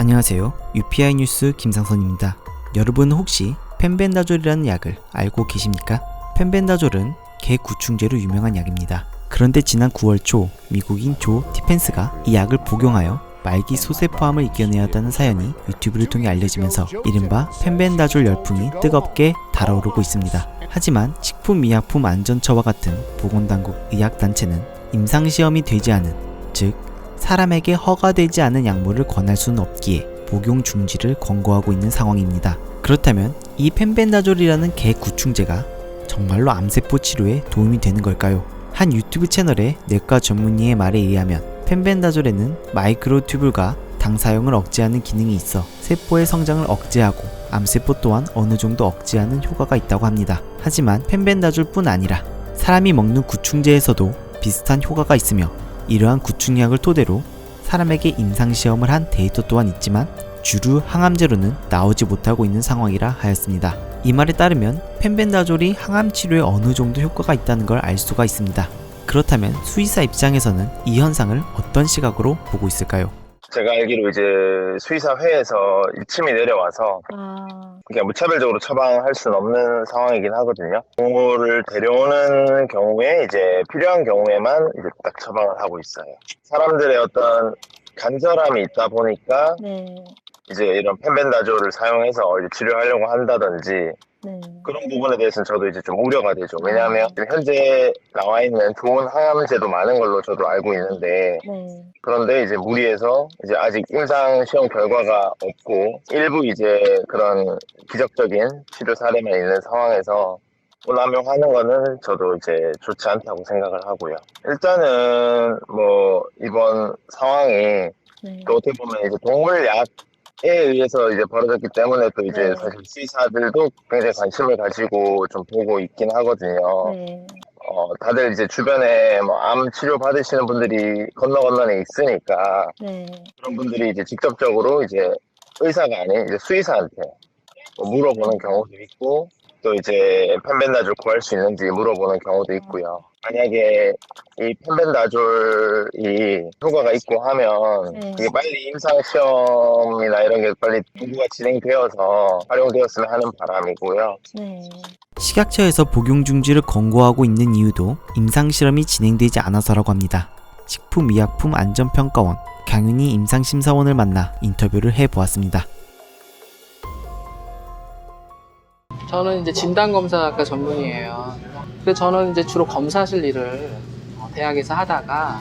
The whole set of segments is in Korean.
안녕하세요. UPI 뉴스 김상선입니다. 여러분 혹시 펜벤다졸이라는 약을 알고 계십니까? 펜벤다졸은 개 구충제로 유명한 약입니다. 그런데 지난 9월 초 미국인 조 티펜스가 이 약을 복용하여 말기 소세포암을 이겨내야 한다는 사연이 유튜브를 통해 알려지면서 이른바 펜벤다졸 열풍이 뜨겁게 달아오르고 있습니다. 하지만 식품의약품 안전처와 같은 보건당국 의약단체는 임상시험이 되지 않은 즉 사람에게 허가되지 않은 약물을 권할 수는 없기에 복용 중지를 권고하고 있는 상황입니다. 그렇다면 이 펜벤다졸이라는 개 구충제가 정말로 암세포 치료에 도움이 되는 걸까요? 한 유튜브 채널의 내과 전문의의 말에 의하면 펜벤다졸에는 마이크로튜블과 당 사용을 억제하는 기능이 있어 세포의 성장을 억제하고 암세포 또한 어느 정도 억제하는 효과가 있다고 합니다. 하지만 펜벤다졸뿐 아니라 사람이 먹는 구충제에서도 비슷한 효과가 있으며 이러한 구충약을 토대로 사람에게 임상시험을 한 데이터 또한 있지만 주류 항암제로는 나오지 못하고 있는 상황이라 하였습니다. 이 말에 따르면 펜벤다졸이 항암 치료에 어느 정도 효과가 있다는 걸 알 수가 있습니다. 그렇다면 수의사 입장에서는 이 현상을 어떤 시각으로 보고 있을까요? 제가 알기로 이제 수의사 회에서 일침이 내려와서 아, 그냥 무차별적으로 처방할 수는 없는 상황이긴 하거든요. 동물을 데려오는 경우에 이제 필요한 경우에만 이제 딱 처방을 하고 있어요. 사람들의 어떤 간절함이 있다 보니까 네, 이제 이런 펜벤다졸을 사용해서 이제 치료하려고 한다든지 네. 그런 부분에 대해서는 저도 이제 좀 우려가 되죠. 왜냐하면 현재 나와 있는 좋은 항암제도 많은 걸로 저도 알고 있는데 네. 그런데 이제 무리해서 이제 아직 임상 시험 결과가 없고 일부 이제 그런 기적적인 치료 사례만 있는 상황에서 남용하는 거는 저도 이제 좋지 않다고 생각을 하고요. 일단은 뭐 이번 상황이 네. 또 어떻게 보면 이제 동물약에 의해서 이제 벌어졌기 때문에 또 이제 네. 사실 수의사들도 굉장히 관심을 가지고 좀 보고 있긴 하거든요. 네. 어, 다들 이제 주변에 뭐 암 치료 받으시는 분들이 건너 건너에 있으니까 네. 그런 분들이 이제 직접적으로 이제 의사가 아닌 이제 수의사한테 뭐 물어보는 경우도 있고 또 이제 펜벤다졸 구할 수 있는지 물어보는 경우도 있고요. 만약에 이 펜벤다졸이 효과가 있고 하면 네. 이게 빨리 임상 시험이나 이런 게 빨리 연구가 진행되어서 활용되었으면 하는 바람이고요. 네. 식약처에서 복용 중지를 권고하고 있는 이유도 임상실험이 진행되지 않아서라고 합니다. 식품의약품 안전평가원 강윤희 임상심사원을 만나 인터뷰를 해보았습니다. 저는 이제 진단검사학과 전문이에요. 근데 저는 이제 주로 검사실 일을 어, 대학에서 하다가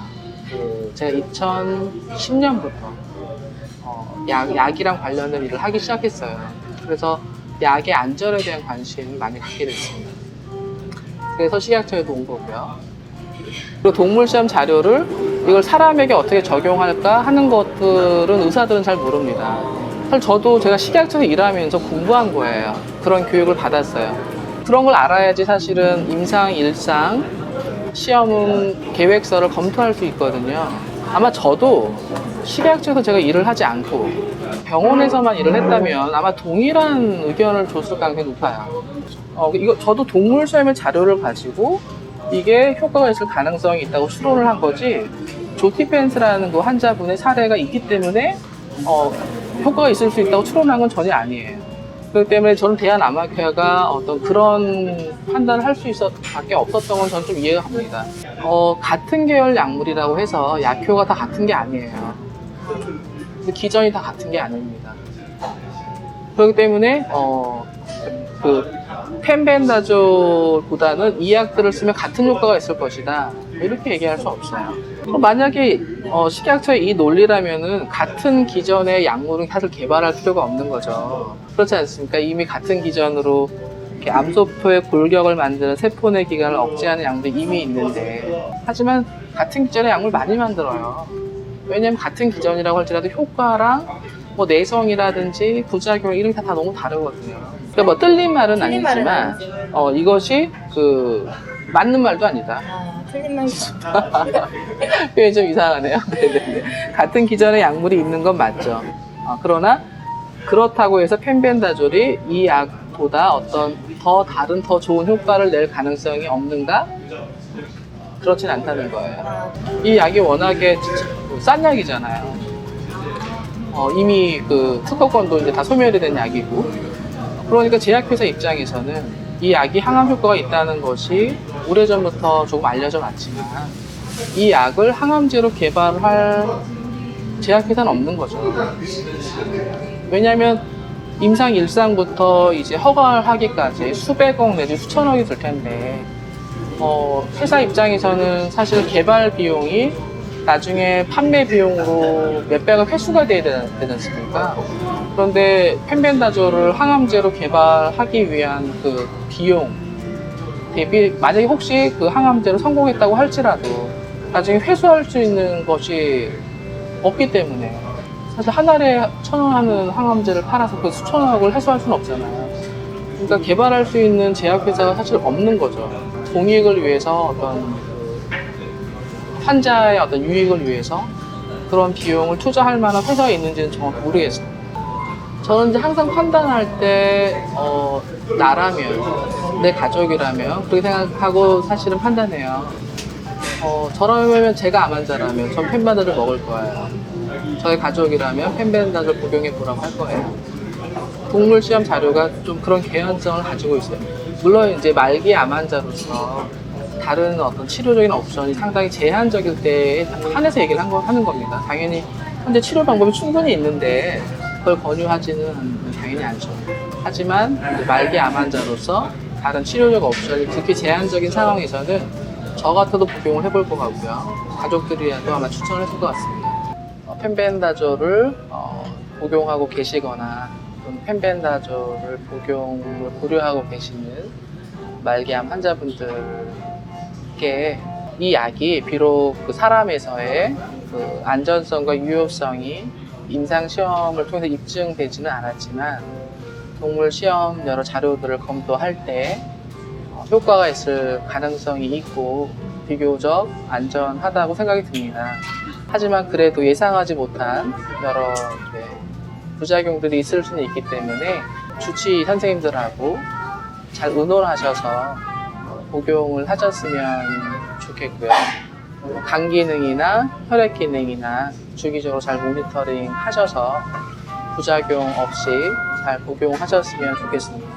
그 제가 2010년부터 어, 약, 약이랑 관련된 일을 하기 시작했어요. 그래서 약의 안전에 대한 관심을 많이 갖게 됐습니다. 그래서 식약처에도 온 거고요. 그리고 동물 시험 자료를 이걸 사람에게 어떻게 적용할까 하는 것들은 의사들은 잘 모릅니다. 사실 저도 제가 식약처에서 일하면서 공부한 거예요. 그런 교육을 받았어요. 그런 걸 알아야지 사실은 임상, 일상, 시험 계획서를 검토할 수 있거든요. 아마 저도 식약처에서 제가 일을 하지 않고 병원에서만 일을 했다면 아마 동일한 의견을 줬을 가능성이 높아요. 어, 이거 저도 동물 시험의 자료를 가지고 이게 효과가 있을 가능성이 있다고 추론을 한 거지 조티펜스라는 그 환자분의 사례가 있기 때문에 어, 효과가 있을 수 있다고 추론한 건 전혀 아니에요. 그렇기 때문에 저는 대한암학회가 어떤 그런 판단을 할 수 있었 밖에 없었던 건 저는 좀 이해가 갑니다. 어, 같은 계열 약물이라고 해서 약효가 다 같은 게 아니에요. 그 기전이 다 같은 게 아닙니다. 그렇기 때문에 어, 그 펜벤다졸보다는 이 약들을 쓰면 같은 효과가 있을 것이다. 이렇게 얘기할 수 없어요. 만약에 어, 식약처의 이 논리라면은 같은 기전의 약물은 사실 개발할 필요가 없는 거죠. 그렇지 않습니까? 이미 같은 기전으로 이렇게 암소포의 골격을 만드는 세포 내 기관을 억제하는 약물이 이미 있는데 하지만 같은 기전의 약물 많이 만들어요. 왜냐면 같은 기전이라고 할지라도 효과랑 뭐 내성이라든지 부작용 이런 게 다 너무 다르거든요. 그러니까 뭐 틀린 말은 틀린 말은 아니지만 어, 이것이 그 맞는 말도 아니다. 아, 틀린 말. 표현이 좀 이상하네요. 네네네. 같은 기전의 약물이 있는 건 맞죠. 어, 그러나 그렇다고 해서 펜벤다졸이 이 약보다 어떤 더 다른 더 좋은 효과를 낼 가능성이 없는가? 그렇진 않다는 거예요. 아, 이 약이 워낙에 싼 약이잖아요. 어, 이미 그 특허권도 이제 다 소멸이 된 약이고 그러니까 제약회사 입장에서는 이 약이 항암 효과가 있다는 것이 오래전부터 조금 알려져 왔지만 이 약을 항암제로 개발할 제약회사는 없는 거죠. 왜냐하면 임상 일상부터 이제 허가를 하기까지 수백억 내지 수천억이 들 텐데 어, 회사 입장에서는 사실 개발 비용이 나중에 판매 비용으로 몇백억 회수가 돼야 되지 않습니까? 그런데 펜벤다조를 항암제로 개발하기 위한 그 비용 대비 만약에 혹시 그 항암제로 성공했다고 할지라도 나중에 회수할 수 있는 것이 없기 때문에 사실 한 알에 천 원 하는 항암제를 팔아서 그 수천억을 회수할 수는 없잖아요. 그러니까 개발할 수 있는 제약회사가 사실 없는 거죠. 공익을 위해서 어떤 그 환자의 어떤 유익을 위해서 그런 비용을 투자할 만한 회사가 있는지는 정확히 모르겠어요. 저는 이제 항상 판단할 때, 어, 나라면, 내 가족이라면, 그렇게 생각하고 사실은 판단해요. 어, 저라면 제가 암 환자라면 전 펜바다를 먹을 거예요. 저의 가족이라면 펜벤다를 복용해 보라고 할 거예요. 동물 시험 자료가 좀 그런 개연성을 가지고 있어요. 물론 이제 말기 암 환자로서 다른 어떤 치료적인 옵션이 상당히 제한적일 때에 한해서 얘기를 한 거, 하는 겁니다. 당연히 현재 치료 방법이 충분히 있는데 그걸 권유하지는 당연히 않죠. 하지만 말기 암 환자로서 다른 치료적 옵션이 그렇게 제한적인 상황에서는 저 같아도 복용을 해볼 것 같고요. 가족들이라도 아마 추천을 했을 것 같습니다. 어, 펜벤다조를 어, 복용하고 계시거나 펜벤다조를 복용을 고려하고 계시는 말기암 환자분들께 이 약이 비록 그 사람에서의 그 안전성과 유효성이 임상 시험을 통해서 입증되지는 않았지만 동물 시험 여러 자료들을 검토할 때 어, 효과가 있을 가능성이 있고 비교적 안전하다고 생각이 듭니다. 하지만 그래도 예상하지 못한 여러 부작용들이 있을 수는 있기 때문에 주치 선생님들하고 잘 의논하셔서 복용을 하셨으면 좋겠고요. 어, 간 기능이나 혈액 기능이나 주기적으로 잘 모니터링 하셔서 부작용 없이 잘 복용하셨으면 좋겠습니다.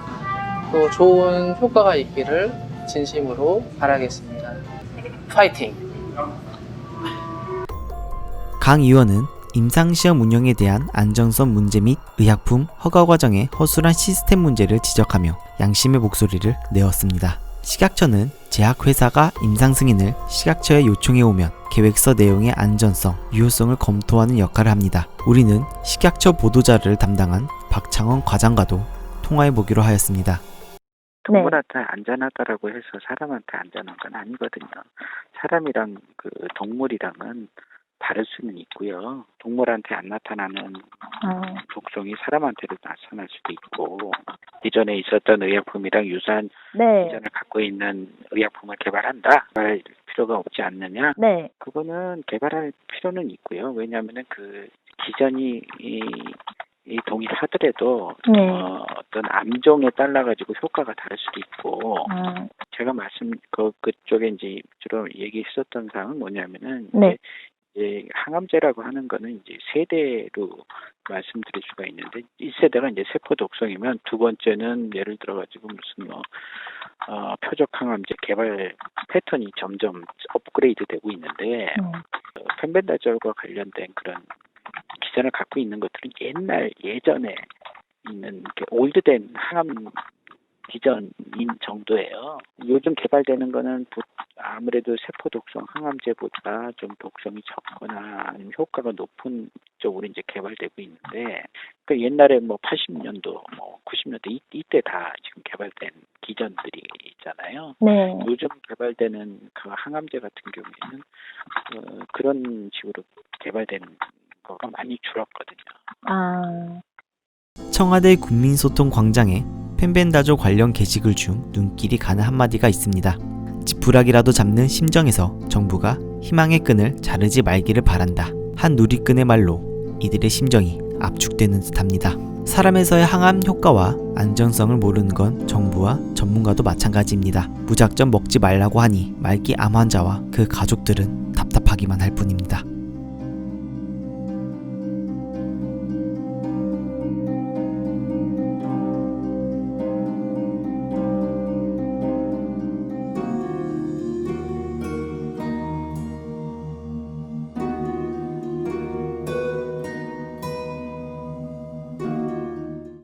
또 좋은 효과가 있기를 진심으로 바라겠습니다. 파이팅! 강 의원은 임상시험 운영에 대한 안전성 문제 및 의약품 허가 과정의 허술한 시스템 문제를 지적하며 양심의 목소리를 내었습니다. 식약처는 제약회사가 임상 승인을 식약처에 요청해 오면 계획서 내용의 안전성, 유효성을 검토하는 역할을 합니다. 우리는 식약처 보도자를 담당한 박창원 과장과도 통화해 보기로 하였습니다. 동물한테 안전하다라고 해서 사람한테 안전한 건 아니거든요. 사람이랑 그 동물이랑은 다를 수는 있고요. 동물한테 안 나타나는 아, 독성이 사람한테도 나타날 수도 있고 이전에 있었던 의약품이랑 유사한 네, 기전을 갖고 있는 의약품을 개발한다. 개발할 필요가 없지 않느냐? 네, 그거는 개발할 필요는 있고요. 왜냐하면은 그 기전이 이, 이 동일하더라도 네. 어, 어떤 암종에 따라 가지고 효과가 다를 수도 있고 아, 제가 말씀 그 그쪽에 이제 주로 얘기했었던 사항은 뭐냐면은 네. 이제 항암제라고 하는 거는 이제 세대로 말씀드릴 수가 있는데 1세대가 이제 세포 독성이면 두 번째는 예를 들어 가지고 무슨 뭐 어, 표적 항암제 개발 패턴이 점점 업그레이드 되고 있는데 음, 어, 펜벤다졸과 관련된 그런 기전을 갖고 있는 것들은 옛날 예전에 있는 그 올드된 항암 기전인 정도예요. 요즘 개발되는 거는 보- 아무래도 세포 독성 항암제보다 좀 독성이 적거나 아니면 효과가 높은 쪽으로 이제 개발되고 있는데 그 옛날에 뭐 80년도 뭐 90년대 이, 이때 다 지금 개발된 기전들이 있잖아요. 네, 요즘 개발되는 그 항암제 같은 경우에는 어, 그런 식으로 개발되는 거가 많이 줄었거든요. 아, 청와대 국민소통 광장에 펜벤다조 관련 게시글 중 눈길이 가는 한마디가 있습니다. 지푸라기라도 잡는 심정에서 정부가 희망의 끈을 자르지 말기를 바란다. 한 누리꾼의 말로 이들의 심정이 압축되는 듯합니다. 사람에서의 항암 효과와 안전성을 모르는 건 정부와 전문가도 마찬가지입니다. 무작정 먹지 말라고 하니 말기 암 환자와 그 가족들은 답답하기만 할 뿐입니다.